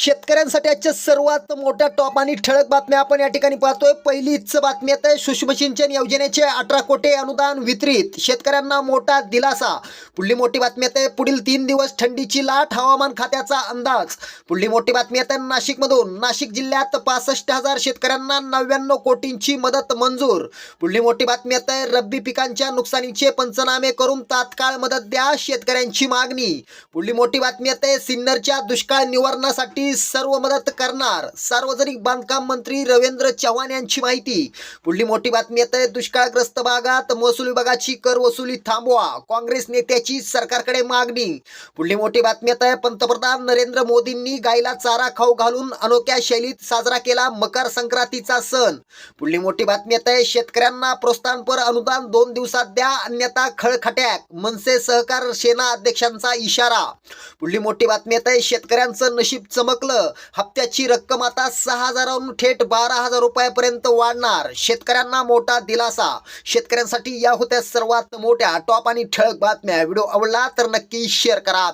शेतकऱ्यांसाठी आजच्या सर्वात मोठ्या टॉप आणि ठळक बातम्या आपण या ठिकाणी पाहतोय. पहिलीच बातमी आहे सूक्ष्म सिंचन योजनेचे अठरा कोटी अनुदान वितरित. शेतकऱ्यांना मोठा दिलासा. पुढली मोठी बातमी आहे पुढील तीन दिवस थंडीची लाट हवामान खात्याचा अंदाज. पुढली मोठी बातमी आहे नाशिकमधून. नाशिक जिल्ह्यात पासष्ट हजार शेतकऱ्यांना नव्याण्णव कोटींची मदत मंजूर. पुढली मोठी बातमी आहे रब्बी पिकांच्या नुकसानीचे पंचनामे करून तात्काळ मदत द्या शेतकऱ्यांची मागणी. पुढली मोठी बातमी आहे सिन्नरच्या दुष्काळ निवारणासाठी सर्व मदत करणार. सार्वजनिक बांधकाम मंत्री रवींद्र चव्हाण यांची माहिती. पुढली मोठी बातमी आहे दुष्काळग्रस्त भागात महसूल विभागाची कर वसुली थांबवा. काँग्रेस नेत्याची सरकारकडे मागणी. पुढली मोठी बातमी आहे पंतप्रधान नरेंद्र मोदींनी गायला चारा खाऊ घालून अनोख्या शैलीत साजरा केला मकर संक्रांतीचा सण. पुढली मोठी बातमी आहे शेतकऱ्यांना प्रोत्साहनपर अनुदान दोन दिवसात द्या अन्यथा खळखट्याक मनसे सहकार सेना अध्यक्षांचा इशारा. पुढली मोठी बातमी आहे शेतकऱ्यांचं नशीब चमक चमकलं हप्त्याची रक्कम आता सहा हजारावरून थेट बारा हजार रुपयापर्यंत वाढणार. शेतकऱ्यांना मोठा दिलासा. शेतकऱ्यांसाठी या होत्या सर्वात मोठ्या टॉप आणि ठळक बातम्या. व्हिडिओ आवडला तर नक्की शेअर करा.